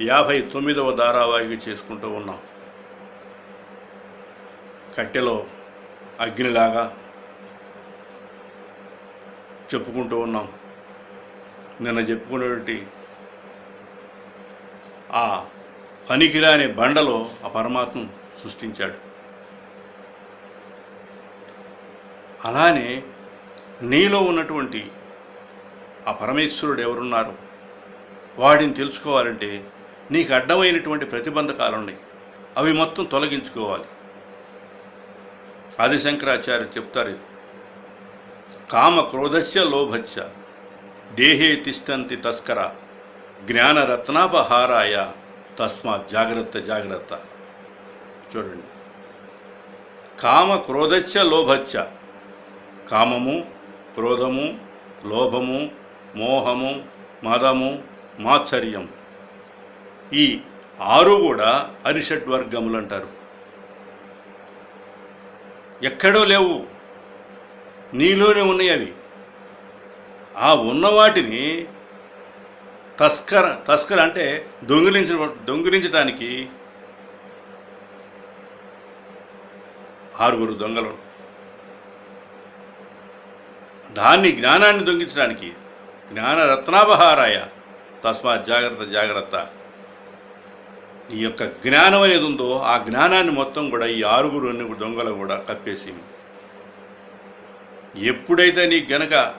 యాభై తొమ్మిదవ ధారావాహిక చేసుకుంటూ ఉన్నాం. కట్టెలో అగ్నిలాగా చెప్పుకుంటూ ఉన్నాం. నిన్న చెప్పుకునేటి ఆ పనికిరాని బండలో ఆ పరమాత్మ సృష్టించాడు. అలానే నీలో ఉన్నటువంటి ఆ పరమేశ్వరుడు ఎవరున్నారు వాడిని తెలుసుకోవాలంటే నీకు అడ్డమైనటువంటి ప్రతిబంధకాలు ఉన్నాయి. అవి మొత్తం తొలగించుకోవాలి. ఆదిశంకరాచార్య చెప్తారు కామ క్రోధస్య లోభస్య దేహే తిష్టంతి తస్కర జ్ఞానరత్నాపహారాయ తస్మాత్ జాగ్రత్త జాగ్రత్త. చూడండి. కామ క్రోధచ్చ లోభచ్చ కామము క్రోధము లోభము మోహము మదము మాత్సర్యం ఈ ఆరు కూడా అరిషడ్ వర్గములు అంటారు. ఎక్కడో లేవు. నీలోనే ఉన్నాయి అవి. ఆ ఉన్న వాటిని తస్కర తస్కర అంటే దొంగిలించ దొంగిలించడానికి ఆరుగురు దొంగలు. దాన్ని జ్ఞానాన్ని దొంగించడానికి జ్ఞాన రత్నాపహారాయ తస్మాత్ జాగ్రత్త జాగ్రత్త ఈ యొక్క జ్ఞానం అనేది ఉందో ఆ జ్ఞానాన్ని మొత్తం కూడా ఈ ఆరుగురు అన్ని దొంగలు కూడా కప్పేసి ఎప్పుడైతే నీ గనక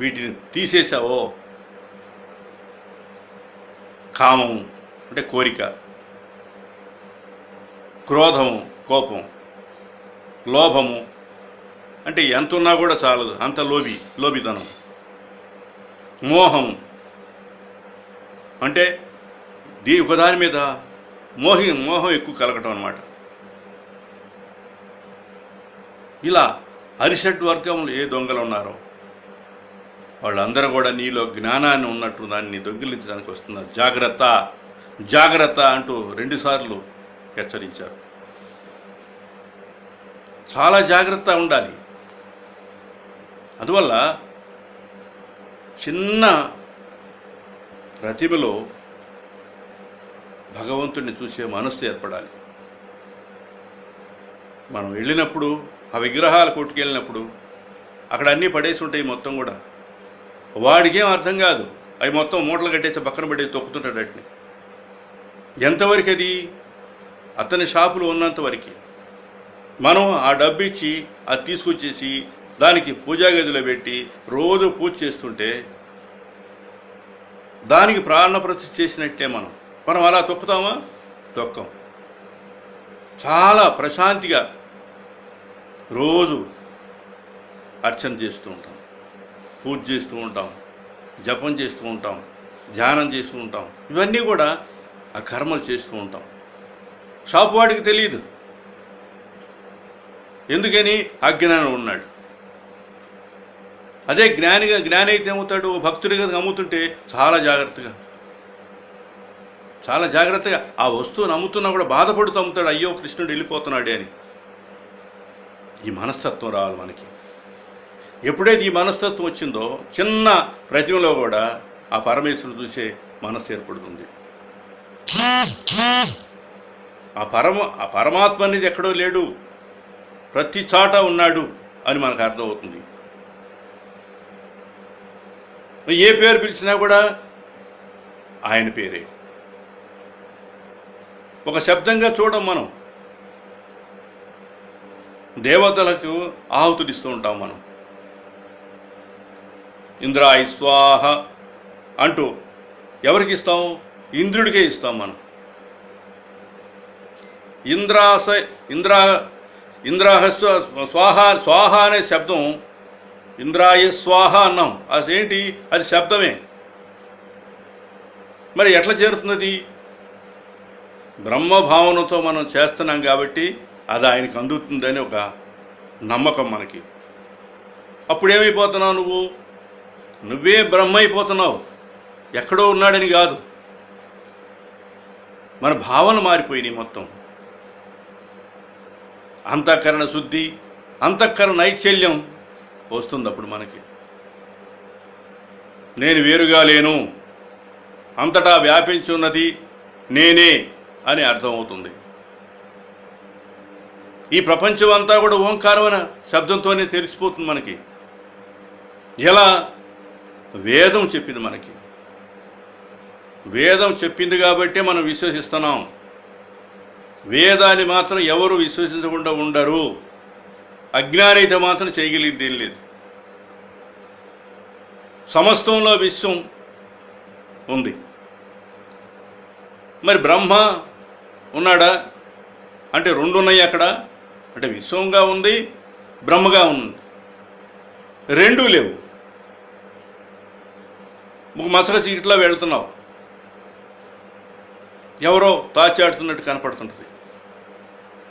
వీటిని తీసేసావో కామం అంటే కోరిక క్రోధము కోపం లోభము అంటే ఎంత ఉన్నా కూడా చాలదు. అంత లోబి లోబితనం మోహం అంటే దీ ఒకదాని మీద మోహి మోహం ఎక్కువ కలగటం అనమాట ఇలా అరిషడ్ వర్గంలో ఏ దొంగలు ఉన్నారో వాళ్ళందరూ కూడా నీలో జ్ఞానాన్ని ఉన్నట్టు దాన్ని దొంగిలించడానికి వస్తున్నారు. జాగ్రత్త జాగ్రత్త అంటూ రెండుసార్లు హెచ్చరించారు. చాలా జాగ్రత్త ఉండాలి. అందువల్ల చిన్న ప్రతిభలో భగవంతుడిని చూసే మనస్సు ఏర్పడాలి. మనం వెళ్ళినప్పుడు ఆ విగ్రహాలు కొట్టుకెళ్ళినప్పుడు అక్కడ అన్నీ పడేసి ఉంటాయి మొత్తం కూడా. వాడికేం అర్థం కాదు. అవి మొత్తం మూటలు కట్టేసి పక్కన పడేసి తొక్కుతుంటాడు వాటిని. ఎంతవరకు అది? అతని షాపులో ఉన్నంత వరకు. మనం ఆ డబ్బు ఇచ్చి అది తీసుకొచ్చేసి దానికి పూజా గదిలో పెట్టి రోజు పూజ చేస్తుంటే దానికి ప్రాణ ప్రతిష్ఠ చేసినట్టే మనం. మనం అలా తొక్కుతామా? తొక్కం. చాలా ప్రశాంతిగా రోజు అర్చన చేస్తూ ఉంటాం. పూజ చేస్తూ ఉంటాం. జపం చేస్తూ ఉంటాం. ధ్యానం చేస్తూ ఉంటాం. ఇవన్నీ కూడా ఆ కర్మలు చేస్తూ ఉంటాం. షాపు వాడికి తెలియదు ఎందుకని? అజ్ఞానం ఉన్నాడు. అదే జ్ఞానిగా జ్ఞాని అయితే ఏమవుతాడు భక్తుడిగా అమ్ముతుంటే చాలా జాగ్రత్తగా. చాలా జాగ్రత్తగా ఆ వస్తువుని అమ్ముతున్నా కూడా బాధపడుతూ అమ్ముతాడు అయ్యో కృష్ణుడు వెళ్ళిపోతున్నాడే అని. ఈ మనస్తత్వం రావాలి మనకి. ఎప్పుడైతే ఈ మనస్తత్వం వచ్చిందో చిన్న ప్రతిమలో కూడా ఆ పరమేశ్వరుడు చూసే మనస్సు ఏర్పడుతుంది. ఆ పరమ ఆ పరమాత్మ అనేది ఎక్కడో లేడు. ప్రతి చాట ఉన్నాడు అని మనకు అర్థమవుతుంది. ఏ పేరు పిలిచినా కూడా ఆయన పేరే. ఒక శబ్దంగా చూడం మనం. దేవతలకు ఆహుతులు ఇస్తూ ఉంటాం మనం. ఇంద్రాయి స్వాహ అంటూ ఎవరికి ఇస్తాం? ఇంద్రుడికే ఇస్తాం మనం. ఇంద్రాస ఇంద్రా ఇంద్రాహస్వ స్వాహ స్వాహ అనే శబ్దం ఇంద్రాయ స్వాహ అన్నాం. అదేంటి? అది శబ్దమే. మరి ఎట్లా చేరుతున్నది? బ్రహ్మభావనతో మనం చేస్తున్నాం కాబట్టి అది ఆయనకు అందుతుందని ఒక నమ్మకం మనకి. అప్పుడు ఏమైపోతున్నావు నువ్వు? నువ్వే బ్రహ్మ అయిపోతున్నావు ఎక్కడో ఉన్నాడని కాదు. మన భావన మారిపోయినాయి మొత్తం. అంతఃకరణ శుద్ధి అంతఃకరణ నైచల్యం వస్తుంది అప్పుడు మనకి. నేను వేరుగా లేను. అంతటా వ్యాపించి ఉన్నది నేనే. అని అర్థమవుతుంది. ఈ ప్రపంచం అంతా కూడా ఓంకారమైన శబ్దంతోనే తెలిసిపోతుంది మనకి. ఎలా? వేదం చెప్పింది మనకి. వేదం చెప్పింది కాబట్టి మనం విశ్వసిస్తున్నాం. వేదాన్ని మాత్రం ఎవరు విశ్వసించకుండా ఉండరు. అజ్ఞానైతే మాత్రం చేయగలిగింది ఏం లేదు. సమస్తంలో విశ్వం ఉంది. మరి బ్రహ్మ ఉన్నాడా? అంటే రెండు ఉన్నాయి అక్కడ. అంటే విశ్వంగా ఉంది బ్రహ్మగా ఉంది. రెండూ లేవు. ఒక మసక సీట్లో వెళ్తున్నావు. ఎవరో తాచాడుతున్నట్టు కనపడుతుంటుంది.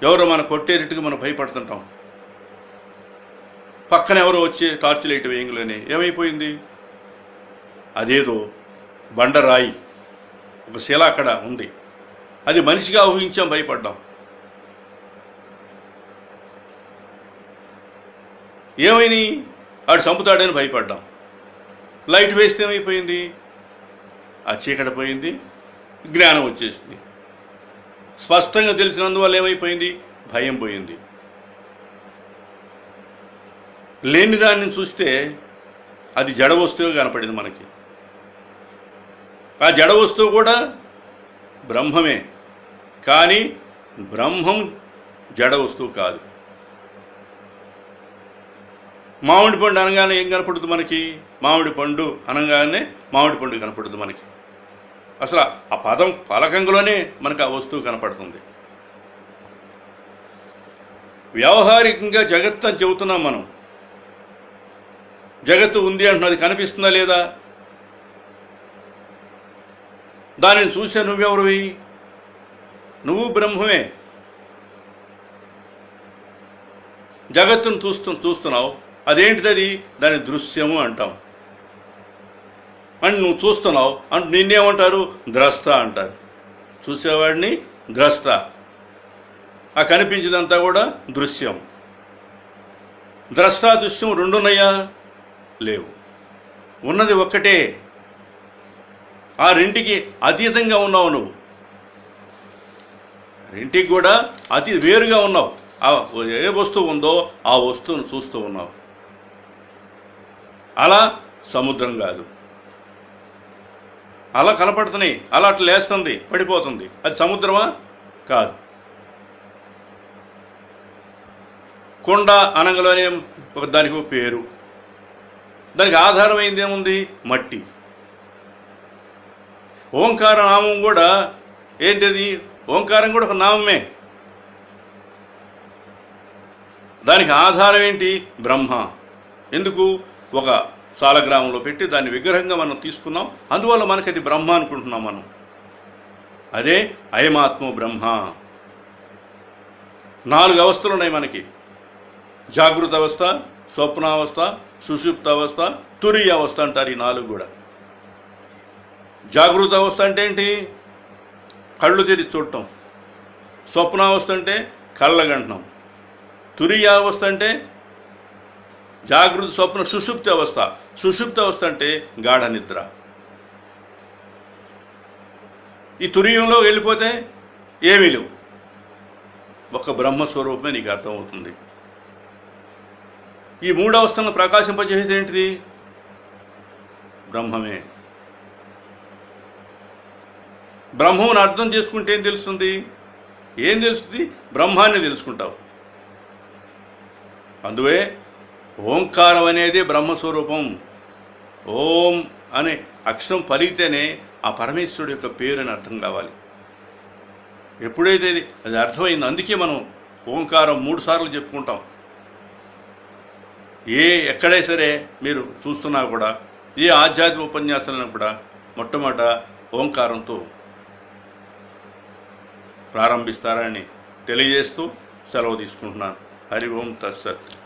ఎవరో మన కొట్టేటట్టుగా మనం భయపడుతుంటాం. పక్కన ఎవరో వచ్చి టార్చ్ లైట్ వేయంగులని ఏమైపోయింది? అదేదో బండరాయి ఒక శిల అక్కడ ఉంది. అది మనిషిగా ఊహించాం భయపడ్డాం. ఏమైంది? ఆడు చంపుతాడని భయపడ్డాం. లైట్ వేస్తే ఏమైపోయింది? ఆ చీకటి పోయింది జ్ఞానం వచ్చేసింది. స్పష్టంగా తెలిసినందువల్ల ఏమైపోయింది? భయం పోయింది. లేని దాన్ని చూస్తే అది జడ వస్తువు కనపడింది మనకి. ఆ జడ వస్తువు కూడా బ్రహ్మమే. కానీ బ్రహ్మం జడ వస్తువు కాదు. మామిడి పండు అనగానే ఏం కనపడుతుంది మనకి? మామిడి పండు అనగానే మామిడి పండు కనపడుతుంది మనకి. అసలు ఆ పదం పలకంలోనే మనకు ఆ వస్తువు కనపడుతుంది. వ్యావహారికంగా జగత్ అని చెబుతున్నాం మనం. జగత్తు ఉంది అంటున్నది కనిపిస్తుందా లేదా? దానిని చూసే నువ్వెవరివి? నువ్వు బ్రహ్మమే. జగత్తును చూస్తు చూస్తున్నావు. అదేంటిది దాని దృశ్యము అంటాం. అని నువ్వు చూస్తున్నావు. అంటే నిన్నేమంటారు? ద్రష్ట అంటారు. చూసేవాడిని ద్రష్ట. ఆ కనిపించిందంతా కూడా దృశ్యం. ద్రష్టా దృశ్యం రెండున్నాయా? లేవు. ఉన్నది ఒక్కటే. ఆ రెంటికి అతీతంగా ఉన్నావు నువ్వు. రెంటికి కూడా అతి వేరుగా ఉన్నావు. ఆ ఏ వస్తువు ఉందో ఆ వస్తువును చూస్తూ ఉన్నావు. అలా సముద్రం కాదు. అలా కనపడుతున్నాయి. అలా అట్లా లేస్తుంది. పడిపోతుంది. అది సముద్రమా? కాదు. కొండ అనగలోనే ఒక దానికి ఒక పేరు. దానికి ఆధారమైంది ఏముంది? మట్టి. ఓంకార నామం కూడా ఏంటిది? ఓంకారం కూడా ఒక నామమే దానికి ఆధారం ఏంటి? బ్రహ్మ. ఎందుకు? ఒక సాలగ్రామంలో పెట్టి దాన్ని విగ్రహంగా మనం తీసుకున్నాం. అందువల్ల మనకి అది బ్రహ్మ అనుకుంటున్నాం మనం. అదే అయమాత్మ బ్రహ్మ. నాలుగు అవస్థలు ఉన్నాయి మనకి. జాగృత అవస్థ స్వప్నావస్థ సుషుప్త అవస్థ తురి అవస్థ అంటారు ఈ నాలుగు కూడా. జాగృత అవస్థ అంటే ఏంటి? కళ్ళు తెరిచి చూడటం. స్వప్నావస్థ అంటే కళ్ళ తురియ అవస్థ అంటే జాగృత స్వప్న సుషుప్తి అవస్థ. సుషుప్తి అవస్థ అంటే గాఢ నిద్ర. ఈ తురియంలో వెళ్ళిపోతే ఏమీ లేవు. ఒక బ్రహ్మస్వరూపమే నీకు అర్థమవుతుంది. ఈ మూడవస్థలను ప్రకాశింపజేసేది ఏంటిది? బ్రహ్మమే. బ్రహ్మమును అర్థం చేసుకుంటే ఏం తెలుస్తుంది? ఏం తెలుస్తుంది? బ్రహ్మాన్ని తెలుసుకుంటావు. అందువే ఓంకారం అనేది బ్రహ్మస్వరూపం. ఓం అనే అక్షరం పలిగితేనే ఆ పరమేశ్వరుడు యొక్క పేరు అని అర్థం కావాలి. ఎప్పుడైతే అది అర్థమైంది అందుకే మనం ఓంకారం మూడు సార్లు చెప్పుకుంటాం. ఏ ఎక్కడే సరే మీరు చూస్తున్నా కూడా ఏ ఆధ్యాత్మిక ఉపన్యాసాలను కూడా మొట్టమొదట ఓంకారంతో ప్రారంభిస్తారని తెలియజేస్తూ సెలవు తీసుకుంటున్నాను. హరి ఓం తత్సత్.